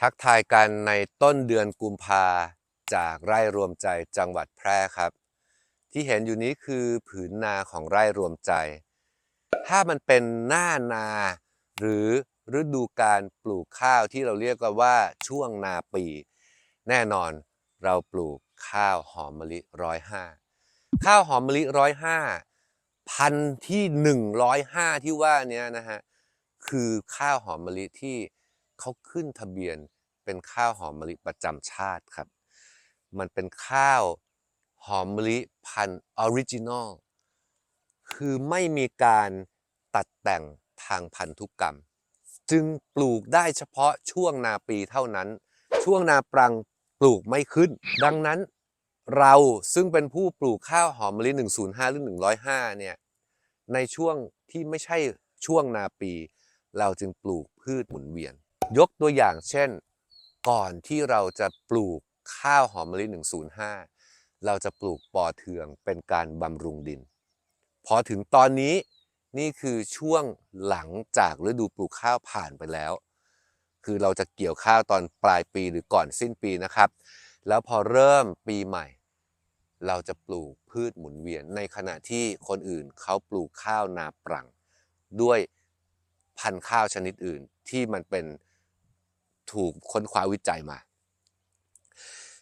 ทักทายกันในต้นเดือนกุมภาจากไร่รวมใจจังหวัดแพร่ครับ ที่เห็นอยู่นี้คือผืนนาของไร่รวมใจ ถ้ามันเป็นหน้านา หรือฤดูการปลูกข้าวที่เราเรียกกันว่าช่วงนาปี แน่นอนเราปลูกข้าวหอมมะลิร้อยห้าข้าวหอมมะลิร้อยห้าพันที่หนึ่งร้อยห้าที่ว่านี้นะฮะคือข้าวหอมมะลิที่ เขาขึ้นทะเบียนเป็นข้าวหอมมะลิประจำชาติครับ มันเป็นข้าวหอมมะลิพันธุ์ออริจินอลคือไม่มีการตัดแต่งทางพันธุกรรม จึงปลูกได้เฉพาะช่วงนาปีเท่านั้น ช่วงนาปรังปลูกไม่ขึ้น ดังนั้นเราซึ่งเป็นผู้ปลูกข้าวหอมมะลิ 105 หรือ 105 เนี่ย ในช่วงที่ไม่ใช่ช่วงนาปี เราจึงปลูกพืชหมุนเวียน ยกตัวอย่างเช่น ก่อนที่เราจะปลูกข้าวหอมมะลิ 105 เราจะปลูกปอเทืองเป็นการบำรุงดิน พอถึงตอนนี้นี่คือช่วงหลังจากฤดูปลูกข้าวผ่านไปแล้ว คือเราจะเกี่ยวข้าวตอนปลายปีหรือก่อนสิ้นปีนะครับ แล้วพอเริ่มปีใหม่ เราจะปลูกพืชหมุนเวียน ในขณะที่คนอื่นเขาปลูกข้าวนาปรัง ด้วยพันธุ์ข้าวชนิดอื่นที่มันเป็น ถูกค้นคว้าวิจัยมา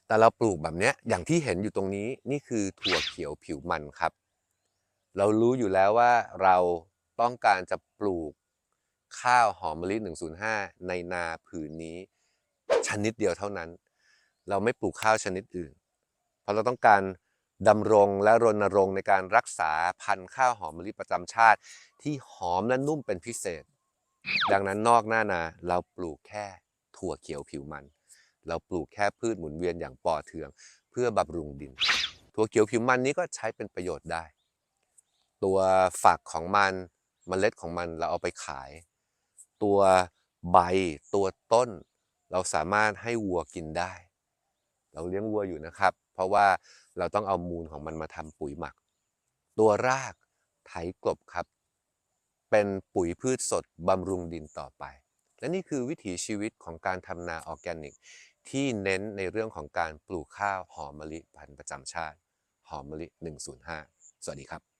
แต่เราปลูกแบบเนี้ยอย่างที่เห็นอยู่ตรงนี้นี่คือถั่วเขียวผิวมันครับ เรารู้อยู่แล้วว่าเราต้องการจะปลูกข้าวหอมมะลิ 105 ในนาผืนนี้ ชนิดเดียวเท่านั้น เราไม่ปลูกข้าวชนิดอื่น เพราะเราต้องการดำรงและรณรงค์ในการรักษาพันธุ์ข้าวหอมมะลิประจำชาติ ที่หอมและนุ่มเป็นพิเศษ ดังนั้นนอกหน้านาเราปลูกแค่ ถั่วเขียวผิวมัน เราปลูกแค่พืชหมุนเวียนอย่างปอเทือง เพื่อบำรุงดิน ถั่วเขียวผิวมันนี้ก็ใช้เป็นประโยชน์ได้ ตัวฝักของมันเมล็ดของมันเราเอาไปขาย ตัวใบตัวต้น เราสามารถให้วัวกินได้ เราเลี้ยงวัวอยู่นะครับ เพราะว่าเราต้องเอามูลของมันมาทำปุ๋ยหมัก ตัวรากไถกลบครับ เป็นปุ๋ยพืชสดบำรุงดินต่อไป และนี่คือวิถีชีวิตของการทำนาออร์แกนิก ที่เน้นในเรื่องของการปลูกข้าวหอมมะลิพันธุ์ประจำชาติ หอมมะลิ 105 สวัสดีครับ